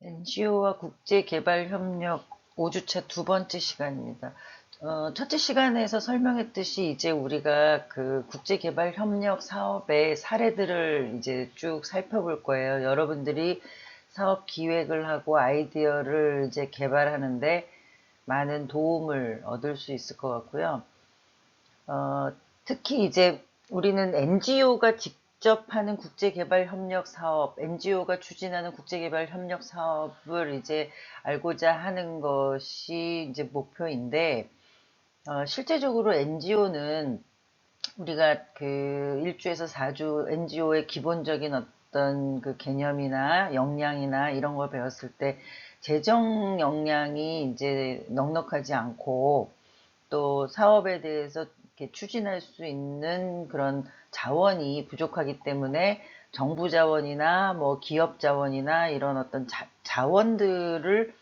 NGO와 국제개발협력 5주차 두 번째 시간입니다. 어, 첫째 시간에서 설명했듯이 이제 우리가 그 국제개발협력 사업의 사례들을 이제 쭉 살펴볼 거예요. 여러분들이 사업 기획을 하고 아이디어를 이제 개발하는데 많은 도움을 얻을 수 있을 것 같고요. 어, 특히 이제 우리는 NGO가 직 접 하는 국제개발협력 사업, NGO가 추진하는 국제개발협력 사업을 이제 알고자 하는 것이 이제 목표인데, 어, 실제적으로 NGO는 우리가 그 1주에서 4주 NGO의 기본적인 어떤 그 개념이나 역량이나 이런 걸 배웠을 때 재정 역량이 이제 넉넉하지 않고 또 사업에 대해서 이렇게 추진할 수 있는 그런 자원이 부족하기 때문에 정부 자원이나 뭐 기업 자원이나 이런 어떤 자, 원들을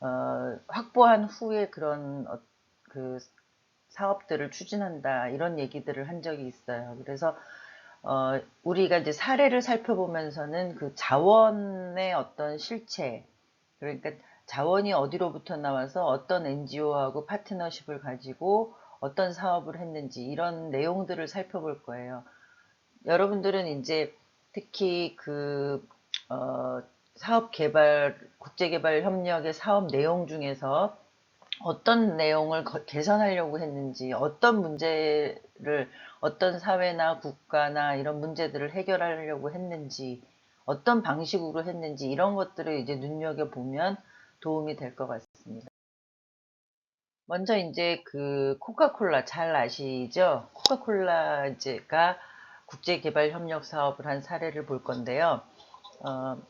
어, 확보한 후에 그런 어, 그 사업들을 추진한다 이런 얘기들을 한 적이 있어요. 그래서 어, 우리가 이제 사례를 살펴보면서는 그 자원의 어떤 실체 그러니까 자원이 어디로부터 나와서 어떤 NGO하고 파트너십을 가지고 어떤 사업을 했는지 이런 내용들을 살펴볼 거예요. 여러분들은 이제 특히 그 어, 사업 개발, 국제 개발 협력의 사업 내용 중에서 어떤 내용을 거- 개선하려고 했는지, 어떤 문제를, 어떤 사회나 국가나 이런 문제들을 해결하려고 했는지, 어떤 방식으로 했는지, 이런 것들을 이제 눈여겨보면 도움이 될 것 같습니다. 먼저 이제 그 코카콜라 잘 아시죠? 코카콜라가 국제개발 협력 사업을 한 사례를 볼 건데요. 어,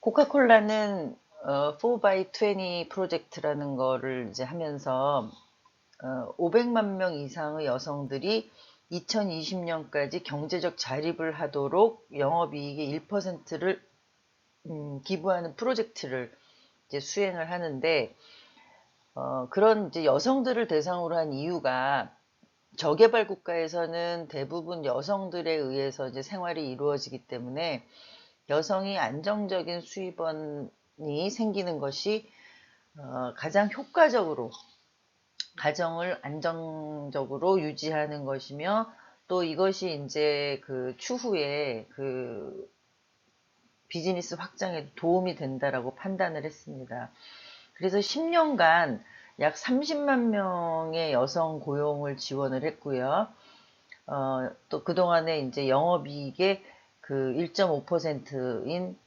코카콜라는 어, 4x20 프로젝트라는 거를 이제 하면서 어, 500만 명 이상의 여성들이 2020년까지 경제적 자립을 하도록 영업이익의 1%를 음, 기부하는 프로젝트를 이제 수행을 하는데 어, 그런 이제 여성들을 대상으로 한 이유가 저개발 국가에서는 대부분 여성들에 의해서 이제 생활이 이루어지기 때문에 여성이 안정적인 수입원이 생기는 것이 어, 가장 효과적으로 가정을 안정적으로 유지하는 것이며 또 이것이 이제 그 추후에 그 비즈니스 확장에 도움이 된다라고 판단을 했습니다. 그래서 10년간 약 30만 명의 여성 고용을 지원을 했고요. 어, 또 그동안에 이제 영업이익의 그 1.5%인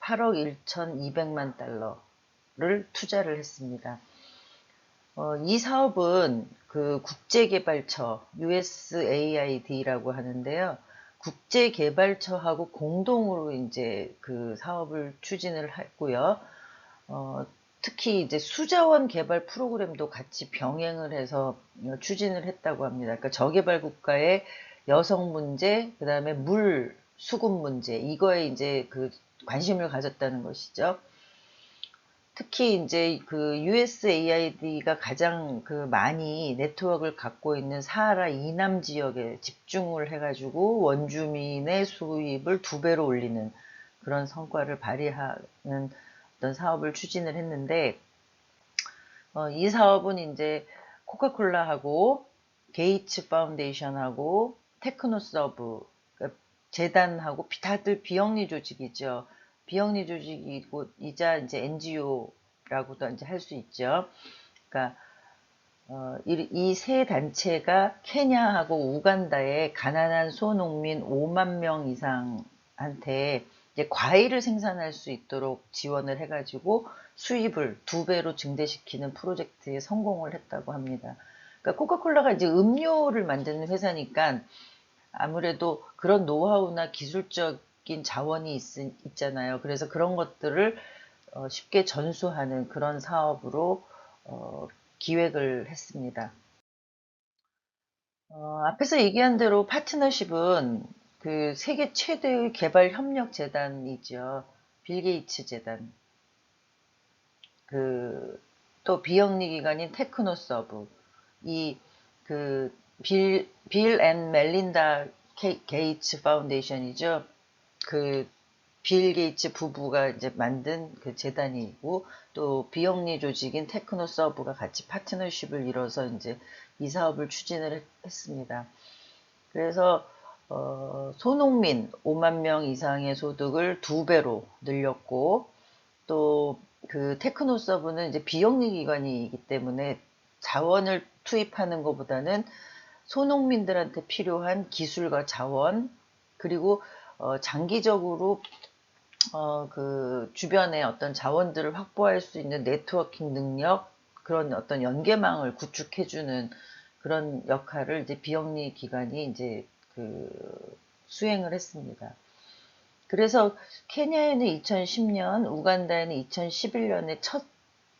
8억 1,200만 달러를 투자를 했습니다. 어, 이 사업은 그 국제개발처 USAID라고 하는데요. 국제개발처하고 공동으로 이제 그 사업을 추진을 했고요. 어, 특히 이제 수자원 개발 프로그램도 같이 병행을 해서 추진을 했다고 합니다. 그러니까 저개발 국가의 여성 문제, 그 다음에 물, 수급 문제, 이거에 이제 그 관심을 가졌다는 것이죠. 특히 이제 그 USAID가 가장 그 많이 네트워크를 갖고 있는 사하라 이남 지역에 집중을 해가지고 원주민의 수입을 두 배로 올리는 그런 성과를 발휘하는 어떤 사업을 추진을 했는데 어, 이 사업은 이제 코카콜라하고 게이츠 파운데이션하고 테크노서브 그러니까 재단하고 다들 비영리 조직이죠. 비영리 조직이고 이자 이제 NGO라고도 이제 할 수 있죠. 그러니까 어, 이세 단체가 케냐하고 우간다의 가난한 소농민 5만 명 이상한테 이제 과일을 생산할 수 있도록 지원을 해가지고 수입을 두 배로 증대시키는 프로젝트에 성공을 했다고 합니다. 그러니까 코카콜라가 이제 음료를 만드는 회사니까 아무래도 그런 노하우나 기술적인 자원이 있, 있잖아요. 그래서 그런 것들을 어, 쉽게 전수하는 그런 사업으로 어, 기획을 했습니다. 어, 앞에서 얘기한 대로 파트너십은 그 세계 최대의 개발 협력 재단이죠. 빌 게이츠 재단. 그 또 비영리 기관인 테크노 서브. 이 그 빌, 빌 앤 멜린다 게이츠 파운데이션이죠. 그 빌 게이츠 부부가 이제 만든 그 재단이고 또 비영리 조직인 테크노 서브가 같이 파트너십을 이뤄서 이제 이 사업을 추진을 했- 했습니다. 그래서 어, 소농민 5만 명 이상의 소득을 두 배로 늘렸고 또 그 테크노 서브는 이제 비영리 기관이기 때문에 자원을 투입하는 것보다는 소농민들한테 필요한 기술과 자원 그리고 어, 장기적으로 어, 그 주변에 어떤 자원들을 확보할 수 있는 네트워킹 능력 그런 어떤 연계망을 구축해주는 그런 역할을 이제 비영리 기관이 이제 그 수행을 했습니다. 그래서 케냐에는 2010년, 우간다에는 2011년에 첫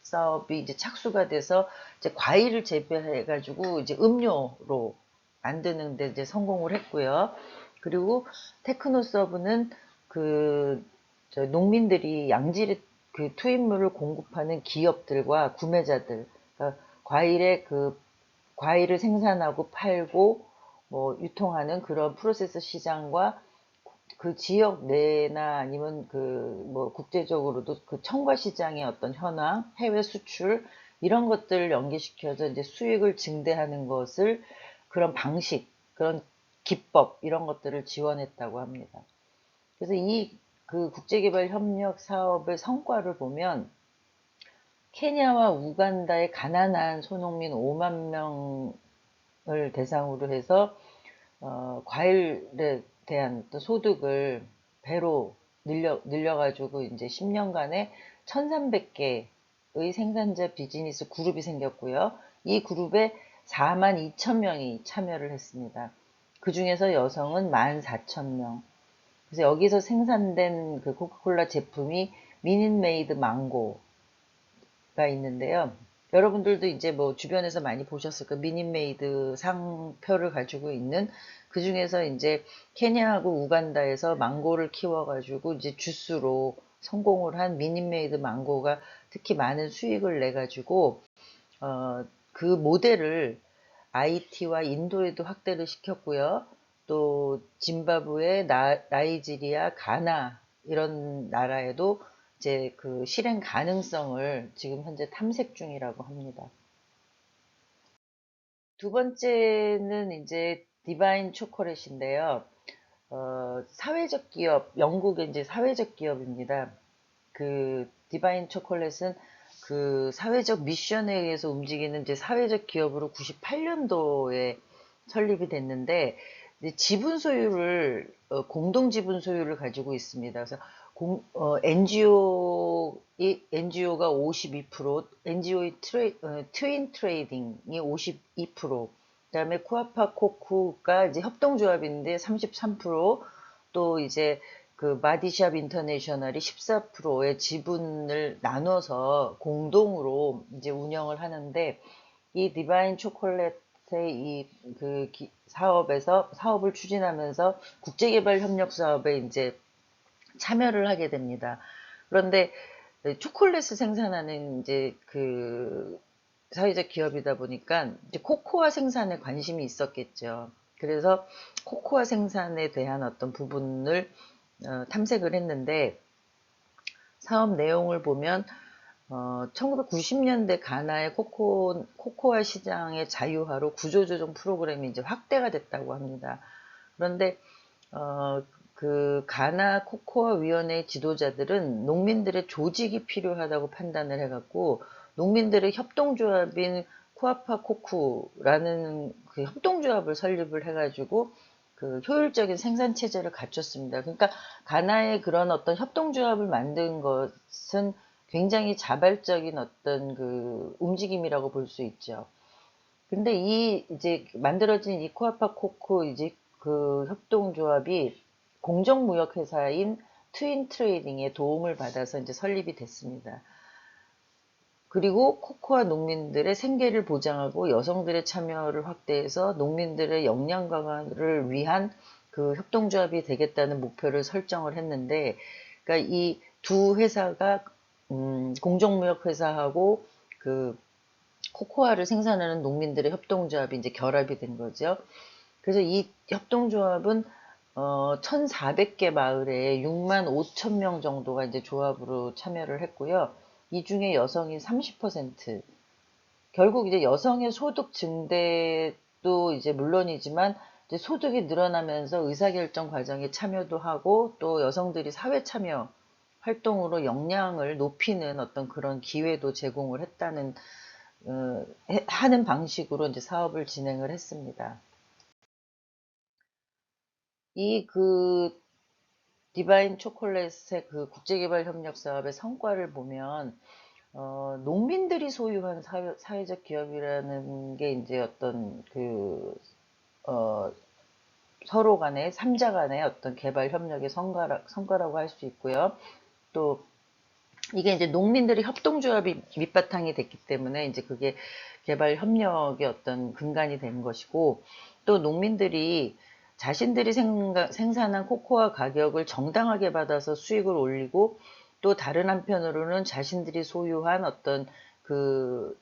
사업이 이제 착수가 돼서 이제 과일을 재배해 가지고 이제 음료로 만드는 데 이제 성공을 했고요. 그리고 테크노 서브는 그저 농민들이 양질의 그 투입물을 공급하는 기업들과 구매자들, 그러니까 과일의 그 과일을 생산하고 팔고 뭐 유통하는 그런 프로세스 시장과 그 지역 내나 아니면 그 뭐 국제적으로도 그 청과 시장의 어떤 현황, 해외 수출 이런 것들을 연계시켜서 이제 수익을 증대하는 것을 그런 방식, 그런 기법 이런 것들을 지원했다고 합니다. 그래서 이 그 국제개발 협력 사업의 성과를 보면 케냐와 우간다의 가난한 소농민 5만 명 을 대상으로 해서 어, 과일에 대한 또 소득을 배로 늘려, 늘려가지고 이제 10년간에 1300개의 생산자 비즈니스 그룹이 생겼고요. 이 그룹에 4만 2천 명이 참여를 했습니다. 그 중에서 여성은 1만 4천 명. 그래서 여기서 생산된 그 코카콜라 제품이 미닛메이드 망고가 있는데요. 여러분들도 이제 뭐 주변에서 많이 보셨을 거 미닛메이드 상표를 가지고 있는 그 중에서 이제 케냐하고 우간다에서 망고를 키워가지고 이제 주스로 성공을 한 미닛메이드 망고가 특히 많은 수익을 내 가지고 어, 그 모델을 IT와 인도에도 확대를 시켰고요. 또 짐바브웨, 나, 나이지리아, 가나 이런 나라에도 이제 그 실행 가능성을 지금 현재 탐색 중이라고 합니다. 두 번째는 이제 디바인 초콜릿인데요. 어, 사회적 기업, 영국의 이제 사회적 기업입니다. 그 디바인 초콜릿은 그 사회적 미션에 의해서 움직이는 이제 사회적 기업으로 98년도에 설립이 됐는데 지분 소유를 어, 공동 지분 소유를 가지고 있습니다. 그래서 공, 어, NGO 이 NGO가 52%, NGO의 트레, 어, 트윈 트레이딩이 52%, 그 다음에 쿠아파 코쿠가 이제 협동조합인데 33%, 또 이제 그 마디샵 인터내셔널이 14%의 지분을 나눠서 공동으로 이제 운영을 하는데 이 디바인 초콜릿의 이 그 사업에서 사업을 추진하면서 국제개발 협력 사업에 이제 참여를 하게 됩니다. 그런데 초콜릿을 생산하는 이제 그 사회적 기업이다 보니까 이제 코코아 생산에 관심이 있었겠죠. 그래서 코코아 생산에 대한 어떤 부분을 어, 탐색을 했는데 사업 내용을 보면 어, 1990년대 가나의 코코, 코코아 시장의 자유화로 구조조정 프로그램이 이제 확대가 됐다고 합니다. 그런데 어, 그 가나 코코아 위원회 지도자들은 농민들의 조직이 필요하다고 판단을 해갖고 농민들의 협동조합인 쿠아파 코쿠라는 그 협동조합을 설립을 해가지고 그 효율적인 생산 체제를 갖췄습니다. 그러니까 가나의 그런 어떤 협동조합을 만든 것은 굉장히 자발적인 어떤 그 움직임이라고 볼 수 있죠. 근데 이 이제 만들어진 이 코아파 코쿠 이제 그 협동조합이 공정무역회사인 트윈 트레이딩의 도움을 받아서 이제 설립이 됐습니다. 그리고 코코아 농민들의 생계를 보장하고 여성들의 참여를 확대해서 농민들의 역량 강화를 위한 그 협동조합이 되겠다는 목표를 설정을 했는데, 그러니까 이 두 회사가 음, 공정무역 회사하고 그 코코아를 생산하는 농민들의 협동조합이 이제 결합이 된 거죠. 그래서 이 협동조합은 어, 1,400개 마을에 6만 5천 명 정도가 이제 조합으로 참여를 했고요. 이 중에 여성이 30%. 결국 이제 여성의 소득 증대도 이제 물론이지만 이제 소득이 늘어나면서 의사결정 과정에 참여도 하고 또 여성들이 사회 참여 활동으로 역량을 높이는 어떤 그런 기회도 제공을 했다는 어, 해- 하는 방식으로 이제 사업을 진행을 했습니다. 이 그 디바인 초콜릿의 그 국제개발 협력 사업의 성과를 보면 어, 농민들이 소유한 사회, 사회적 기업이라는 게 이제 어떤 그 어, 서로 간의 삼자 간의 어떤 개발 협력의 성과라, 성과라고 할 수 있고요. 또 이게 이제 농민들이 협동조합이 밑바탕이 됐기 때문에 이제 그게 개발 협력의 어떤 근간이 된 것이고 또 농민들이 자신들이 생산한 코코아 가격을 정당하게 받아서 수익을 올리고 또 다른 한편으로는 자신들이 소유한 어떤 그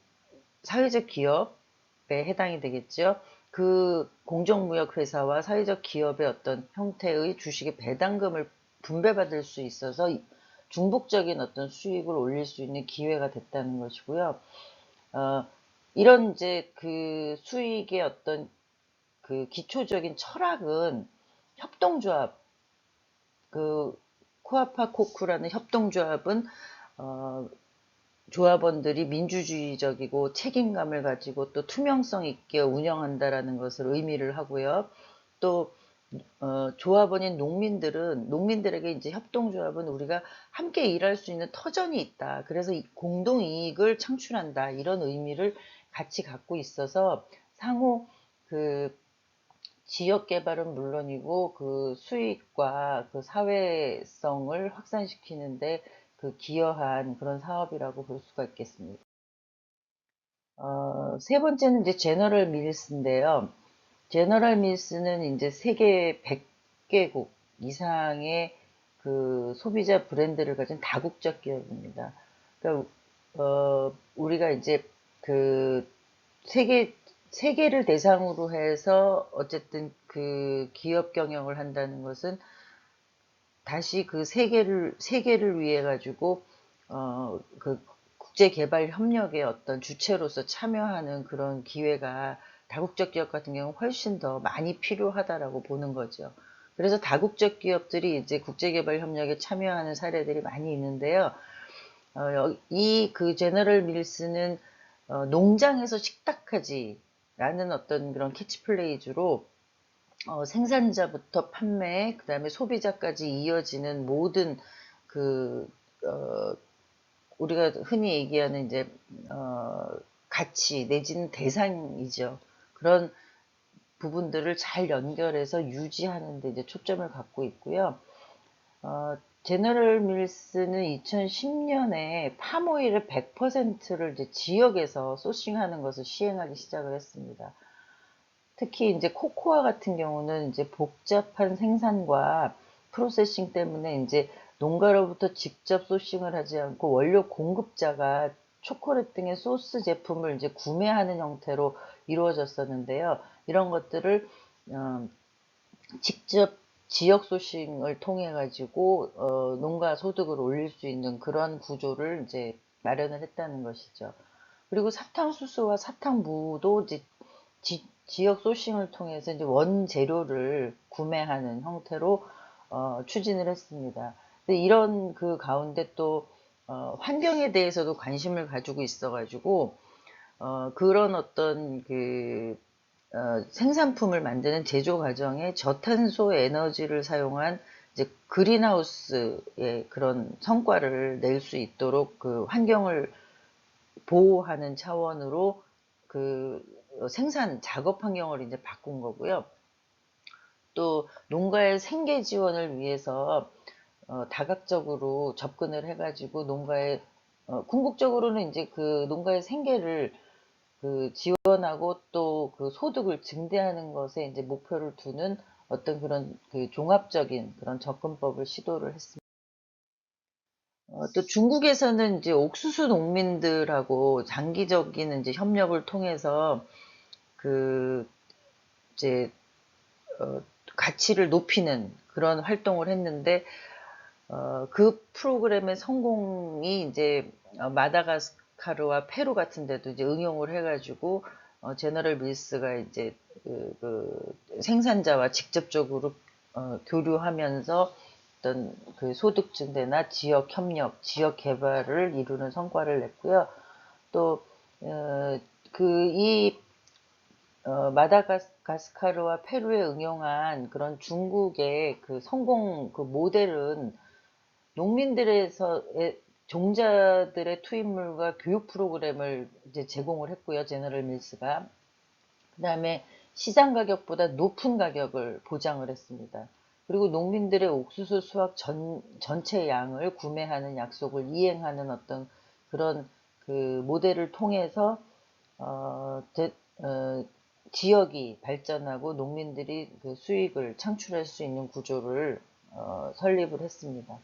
사회적 기업에 해당이 되겠죠. 그 공정무역회사와 사회적 기업의 어떤 형태의 주식의 배당금을 분배받을 수 있어서 중복적인 어떤 수익을 올릴 수 있는 기회가 됐다는 것이고요. 어, 이런 이제 그 수익의 어떤 그 기초적인 철학은 협동조합, 그 코아파 코쿠라는 협동조합은 어, 조합원들이 민주주의적이고 책임감을 가지고 또 투명성 있게 운영한다라는 것을 의미를 하고요. 또 어, 조합원인 농민들은 농민들에게 이제 협동조합은 우리가 함께 일할 수 있는 터전이 있다. 그래서 이 공동 이익을 창출한다. 이런 의미를 같이 갖고 있어서 상호 그 지역 개발은 물론이고 그 수익과 그 사회성을 확산시키는데 그 기여한 그런 사업이라고 볼 수가 있겠습니다. 어, 세 번째는 이제 제너럴 밀스인데요. 제너럴 밀스는 이제 세계 100개국 이상의 그 소비자 브랜드를 가진 다국적 기업입니다. 그러니까 어, 우리가 이제 그 세계 세계를 대상으로 해서 어쨌든 그 기업 경영을 한다는 것은 다시 그 세계를 세계를 위해 가지고 어 그 국제 개발 협력의 어떤 주체로서 참여하는 그런 기회가 다국적 기업 같은 경우는 훨씬 더 많이 필요하다라고 보는 거죠. 그래서 다국적 기업들이 이제 국제 개발 협력에 참여하는 사례들이 많이 있는데요. 어, 이그 제너럴 밀스는 어, 농장에서 식탁까지 라는 어떤 그런 캐치플레이즈로 어, 생산자부터 판매, 그 다음에 소비자까지 이어지는 모든 그, 어, 우리가 흔히 얘기하는 이제, 어, 가치 내지는 대상이죠. 그런 부분들을 잘 연결해서 유지하는 데 이제 초점을 갖고 있고요. 어, 제너럴 밀스는 2010년에 팜오일을 100%를 이제 지역에서 소싱하는 것을 시행하기 시작을 했습니다. 특히 이제 코코아 같은 경우는 이제 복잡한 생산과 프로세싱 때문에 이제 농가로부터 직접 소싱을 하지 않고 원료 공급자가 초콜릿 등의 소스 제품을 이제 구매하는 형태로 이루어졌었는데요. 이런 것들을 어, 직접 지역 소싱을 통해 가지고 어, 농가 소득을 올릴 수 있는 그런 구조를 이제 마련을 했다는 것이죠. 그리고 사탕수수와 사탕무도 이제 지, 지역 소싱을 통해서 이제 원재료를 구매하는 형태로 어, 추진을 했습니다. 이런 그 가운데 또 어, 환경에 대해서도 관심을 가지고 있어가지고 어, 그런 어떤 그 어, 생산품을 만드는 제조 과정에 저탄소 에너지를 사용한 이제 그린하우스의 그런 성과를 낼 수 있도록 그 환경을 보호하는 차원으로 그 생산 작업 환경을 이제 바꾼 거고요. 또 농가의 생계 지원을 위해서 어, 다각적으로 접근을 해가지고 농가의 어, 궁극적으로는 이제 그 농가의 생계를 그 지원하고 또 그 소득을 증대하는 것에 이제 목표를 두는 어떤 그런 그 종합적인 그런 접근법을 시도를 했습니다. 어, 또 중국에서는 이제 옥수수 농민들하고 장기적인 이제 협력을 통해서 그 이제 어, 가치를 높이는 그런 활동을 했는데 어, 그 프로그램의 성공이 이제 어, 마다가스 카르와 페루 같은 데도 이제 응용을 해가지고 어, 제너럴 밀스가 이제 그, 그 생산자와 직접적으로 어, 교류하면서 어떤 그 소득 증대나 지역 협력, 지역 개발을 이루는 성과를 냈고요. 또 어, 그이 어, 마다가스카르와 페루에 응용한 그런 중국의 그 성공 그 모델은 농민들에서의 종자들의 투입물과 교육 프로그램을 이제 제공을 했고요. 제너럴 밀스가. 그 다음에 시장 가격보다 높은 가격을 보장을 했습니다. 그리고 농민들의 옥수수 수확 전, 전체 양을 구매하는 약속을 이행하는 어떤 그런 그 모델을 통해서 어, 제, 어, 지역이 발전하고 농민들이 그 수익을 창출할 수 있는 구조를 어, 설립을 했습니다.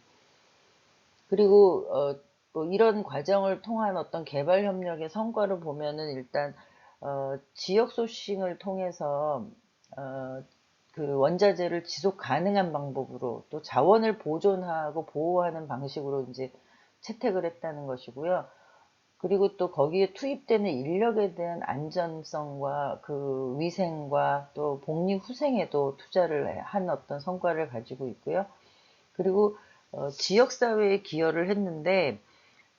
그리고 어, 뭐 이런 과정을 통한 어떤 개발 협력의 성과를 보면은 일단 어, 지역 소싱을 통해서 어, 그 원자재를 지속 가능한 방법으로 또 자원을 보존하고 보호하는 방식으로 이제 채택을 했다는 것이고요. 그리고 또 거기에 투입되는 인력에 대한 안전성과 그 위생과 또 복리 후생에도 투자를 한 어떤 성과를 가지고 있고요. 그리고 어, 지역사회에 기여를 했는데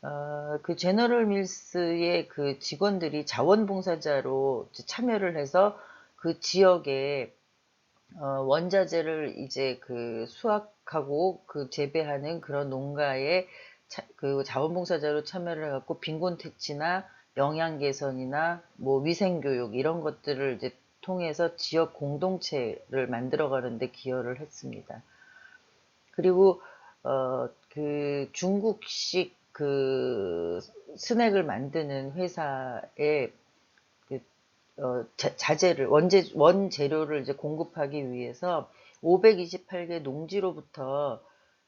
어, 그 제너럴 밀스의 그 직원들이 자원봉사자로 참여를 해서 그 지역에 어, 원자재를 이제 그 수확하고 그 재배하는 그런 농가에 차, 그 자원봉사자로 참여를 해갖고 빈곤 퇴치나 영양 개선이나 뭐 위생 교육 이런 것들을 이제 통해서 지역 공동체를 만들어가는데 기여를 했습니다. 그리고 어, 그 중국식 그 스낵을 만드는 회사에 그, 어, 자, 재를 원재 원재료를 이제 공급하기 위해서 528개 농지로부터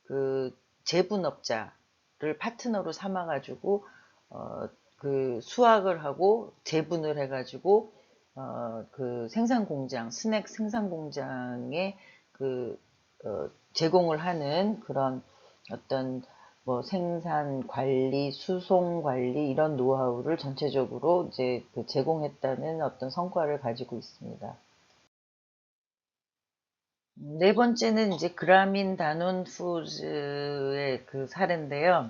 그 재분업자를 파트너로 삼아 가지고 어, 그 수확을 하고 재분을 해 가지고 어, 그 생산 공장 스낵 생산 공장에 그 어, 제공을 하는 그런 어떤 뭐 생산 관리, 수송 관리 이런 노하우를 전체적으로 이제 그 제공했다는 어떤 성과를 가지고 있습니다. 네 번째는 이제 그라민 다논 푸즈의 그 사례인데요.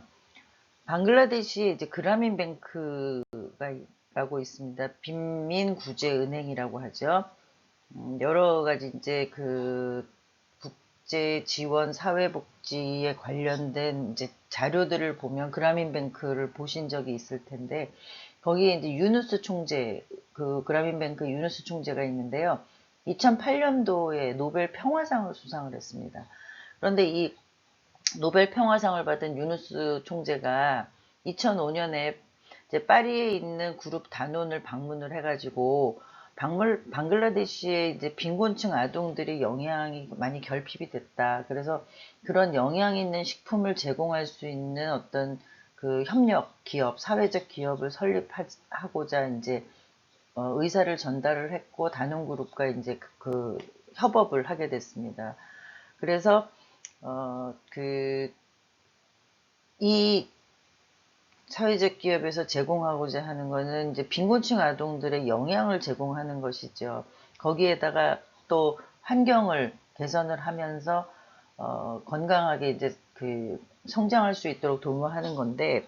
방글라데시에 이제 그라민 뱅크가 라고 있습니다. 빈민 구제 은행이라고 하죠. 음, 여러 가지 이제 그 국제 지원 사회복지에 관련된 이제 자료들을 보면 그라민뱅크를 보신 적이 있을 텐데 거기에 이제 유누스 총재 그 그라민뱅크 유누스 총재가 있는데요. 2008년도에 노벨 평화상을 수상을 했습니다. 그런데 이 노벨 평화상을 받은 유누스 총재가 2005년에 이제 파리에 있는 그룹 단원을 방문을 해가지고 방글, 방글라데시의 이제 빈곤층 아동들이 영양이 많이 결핍이 됐다. 그래서 그런 영양 있는 식품을 제공할 수 있는 어떤 그 협력 기업, 사회적 기업을 설립하고자 이제 어, 의사를 전달을 했고 단원그룹과 이제 그, 그 협업을 하게 됐습니다. 그래서 어, 그이 사회적 기업에서 제공하고자 하는 것은 이제 빈곤층 아동들의 영향을 제공하는 것이죠. 거기에다가 또 환경을 개선을 하면서 어, 건강하게 이제 그 성장할 수 있도록 도모하는 건데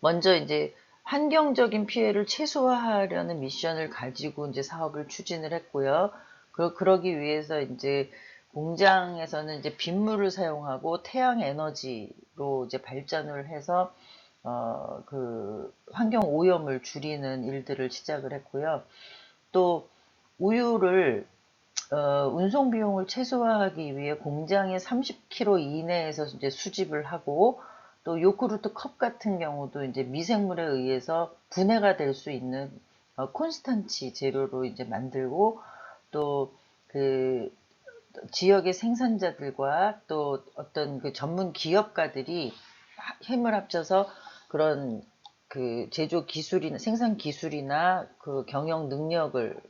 먼저 이제 환경적인 피해를 최소화하려는 미션을 가지고 이제 사업을 추진을 했고요. 그, 그러기 위해서 이제 공장에서는 이제 빗물을 사용하고 태양 에너지로 이제 발전을 해서 어, 그 환경 오염을 줄이는 일들을 시작을 했고요. 또 우유를 어, 운송 비용을 최소화하기 위해 공장에 30km 이내에서 이제 수집을 하고 또 요구르트 컵 같은 경우도 이제 미생물에 의해서 분해가 될 수 있는 어, 콘스탄치 재료로 이제 만들고 또 그 지역의 생산자들과 또 어떤 그 전문 기업가들이 힘을 합쳐서 그런 그 제조 기술이나 생산 기술이나 그 경영 능력을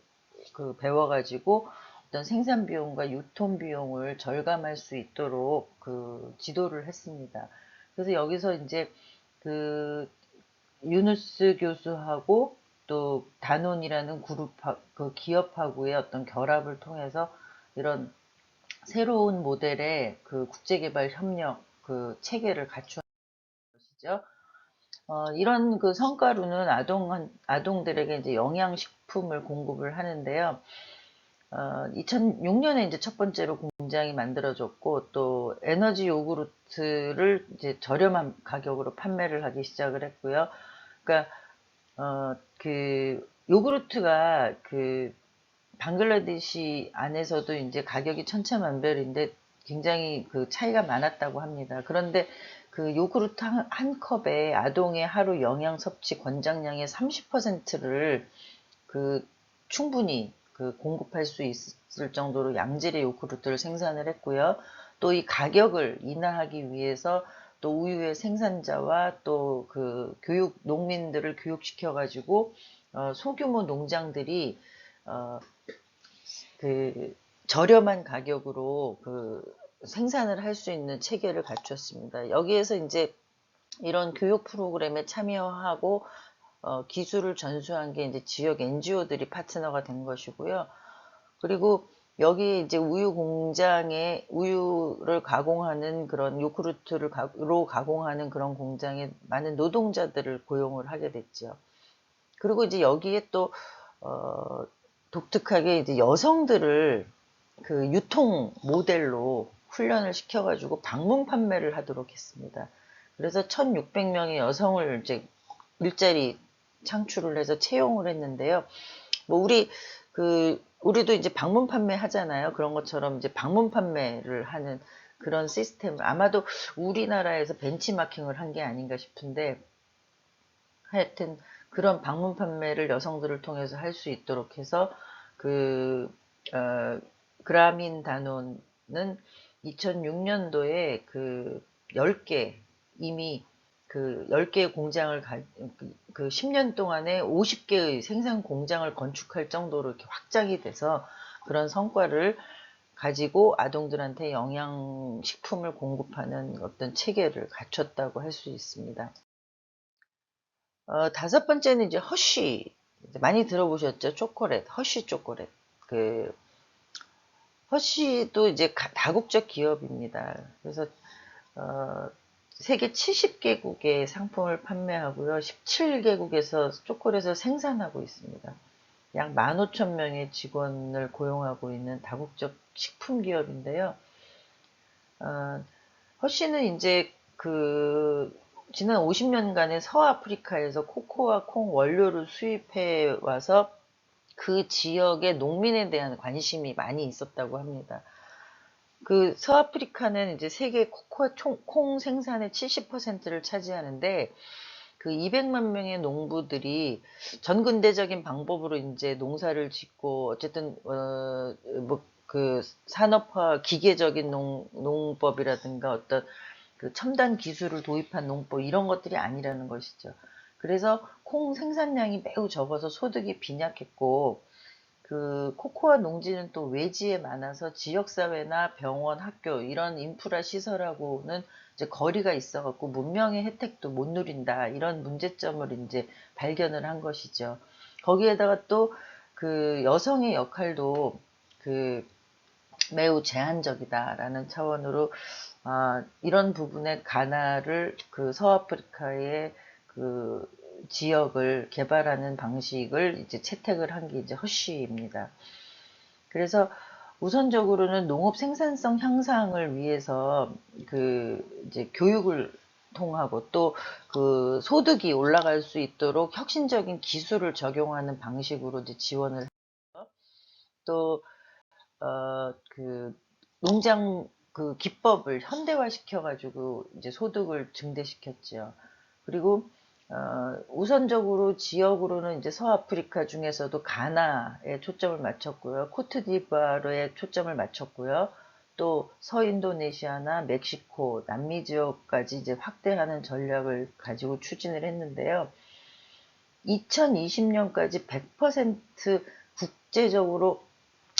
그 배워가지고 어떤 생산 비용과 유통 비용을 절감할 수 있도록 그 지도를 했습니다. 그래서 여기서 이제 그 유누스 교수하고 또 다논이라는 그룹 그 기업하고의 어떤 결합을 통해서 이런 새로운 모델의 그 국제개발 협력 그 체계를 갖춘 것이죠. 어, 이런 그 성과로는 아동 아동들에게 이제 영양식품을 공급을 하는데요. 어, 2006년에 이제 첫 번째로 공장이 만들어졌고 또 에너지 요구르트를 이제 저렴한 가격으로 판매를 하기 시작을 했고요. 그러니까 어, 그 요구르트가 그 방글라데시 안에서도 이제 가격이 천차만별인데 굉장히 그 차이가 많았다고 합니다. 그런데 그 요구르트 한, 한 컵에 아동의 하루 영양 섭취 권장량의 30%를 그 충분히 그 공급할 수 있을 정도로 양질의 요구르트를 생산을 했고요. 또 이 가격을 인하하기 위해서 또 우유의 생산자와 또 그 교육 농민들을 교육시켜 가지고 어, 소규모 농장들이 어, 그 저렴한 가격으로 그 생산을 할 수 있는 체계를 갖췄습니다. 여기에서 이제 이런 교육 프로그램에 참여하고 어, 기술을 전수한 게 이제 지역 NGO들이 파트너가 된 것이고요. 그리고 여기 이제 우유 공장에 우유를 가공하는 그런 요구르트를로 가공하는 그런 공장에 많은 노동자들을 고용을 하게 됐죠. 그리고 이제 여기에 또 어, 독특하게 이제 여성들을 그 유통 모델로 훈련을 시켜가지고 방문 판매를 하도록 했습니다. 그래서 1,600명의 여성을 이제 일자리 창출을 해서 채용을 했는데요. 뭐 우리 그 우리도 이제 방문 판매 하잖아요. 그런 것처럼 이제 방문 판매를 하는 그런 시스템 아마도 우리나라에서 벤치마킹을 한 게 아닌가 싶은데 하여튼 그런 방문 판매를 여성들을 통해서 할 수 있도록 해서 그 어, 그라민 다논은 2006년도에 그 10개 이미 그 10개의 공장을 가, 그 10년 동안에 50개의 생산 공장을 건축할 정도로 이렇게 확장이 돼서 그런 성과를 가지고 아동들한테 영양식품을 공급하는 어떤 체계를 갖췄다고 할 수 있습니다. 어, 다섯 번째는 이제 허쉬. 많이 들어보셨죠? 초콜릿. 허쉬 초콜릿. 그, 허쉬도 이제 다국적 기업입니다. 그래서, 어, 세계 70개국의 상품을 판매하고요. 17개국에서 초콜릿을 생산하고 있습니다. 약 15,000명의 직원을 고용하고 있는 다국적 식품 기업인데요. 어, 허쉬는 이제 그 지난 50년간의 서아프리카에서 코코아 콩 원료를 수입해 와서 그 지역의 농민에 대한 관심이 많이 있었다고 합니다. 그 서아프리카는 이제 세계 코코아 콩 생산의 70%를 차지하는데 그 200만 명의 농부들이 전근대적인 방법으로 이제 농사를 짓고 어쨌든 어뭐 그 산업화 기계적인 농 농법이라든가 어떤 그 첨단 기술을 도입한 농법 이런 것들이 아니라는 것이죠. 그래서 콩 생산량이 매우 적어서 소득이 빈약했고 그 코코아 농지는 또 외지에 많아서 지역사회나 병원, 학교 이런 인프라 시설하고는 이제 거리가 있어갖고 문명의 혜택도 못 누린다 이런 문제점을 이제 발견을 한 것이죠. 거기에다가 또 그 여성의 역할도 그 매우 제한적이다라는 차원으로 아, 이런 부분에 가나를 그 서아프리카의 그 지역을 개발하는 방식을 이제 채택을 한 게 이제 허쉬입니다. 그래서 우선적으로는 농업 생산성 향상을 위해서 그 이제 교육을 통하고 또 그 소득이 올라갈 수 있도록 혁신적인 기술을 적용하는 방식으로 이제 지원을. 또 어, 그 농장 그 기법을 현대화 시켜 가지고 이제 소득을 증대시켰죠. 그리고 어, 우선적으로 지역으로는 이제 서아프리카 중에서도 가나에 초점을 맞췄고요. 코트디부아르에 초점을 맞췄고요. 또 서인도네시아나 멕시코, 남미 지역까지 이제 확대하는 전략을 가지고 추진을 했는데요. 2020년까지 100% 국제적으로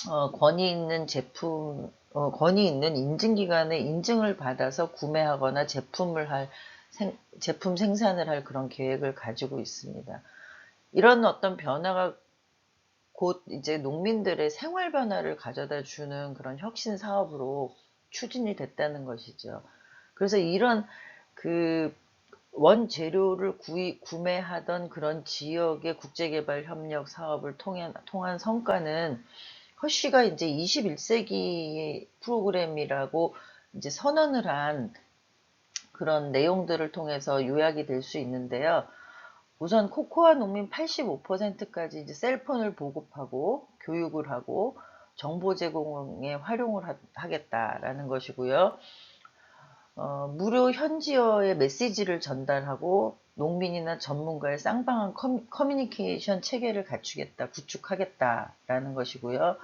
어, 권위 있는 제품, 어, 권위 있는 인증기관의 인증을 받아서 구매하거나 제품을 할, 생- 제품 생산을 할 그런 계획을 가지고 있습니다. 이런 어떤 변화가 곧 이제 농민들의 생활 변화를 가져다 주는 그런 혁신 사업으로 추진이 됐다는 것이죠. 그래서 이런 그 원재료를 구이, 구매하던 그런 지역의 국제개발협력 사업을 통한, 통한 성과는 허쉬가 이제 21세기 프로그램이라고 이제 선언을 한 그런 내용들을 통해서 요약이 될 수 있는데요. 우선 코코아 농민 85%까지 이제 셀폰을 보급하고 교육을 하고 정보 제공에 활용을 하, 하겠다라는 것이고요. 어, 무료 현지어의 메시지를 전달하고 농민이나 전문가의 쌍방한 커뮤- 커뮤 니케이션 체계를 갖추겠다, 구축하겠다라는 것이고요.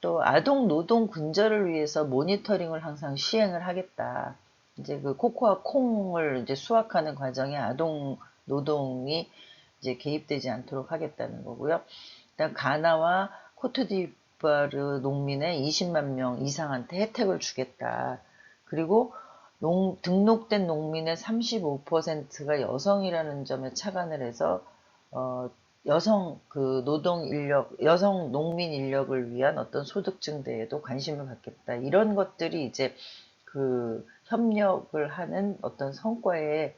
또 아동 노동 근절을 위해서 모니터링을 항상 시행을 하겠다. 이제 그 코코아 콩을 이제 수확하는 과정에 아동 노동이 이제 개입되지 않도록 하겠다는 거고요. 일단 가나와 코트디부아르 농민의 20만 명 이상한테 혜택을 주겠다. 그리고 농, 등록된 농민의 35%가 여성이라는 점에 착안을 해서 어, 여성 그 노동 인력, 여성 농민 인력을 위한 어떤 소득 증대에도 관심을 갖겠다. 이런 것들이 이제 그 협력을 하는 어떤 성과의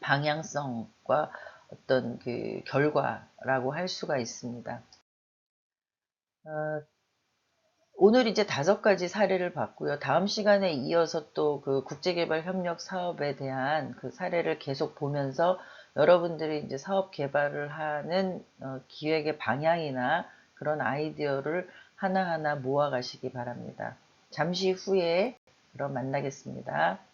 방향성과 어떤 그 결과라고 할 수가 있습니다. 어, 오늘 이제 다섯 가지 사례를 봤고요. 다음 시간에 이어서 또 그 국제개발 협력 사업에 대한 그 사례를 계속 보면서 여러분들이 이제 사업 개발을 하는 어, 기획의 방향이나 그런 아이디어를 하나하나 모아 가시기 바랍니다. 잠시 후에 그럼 만나겠습니다.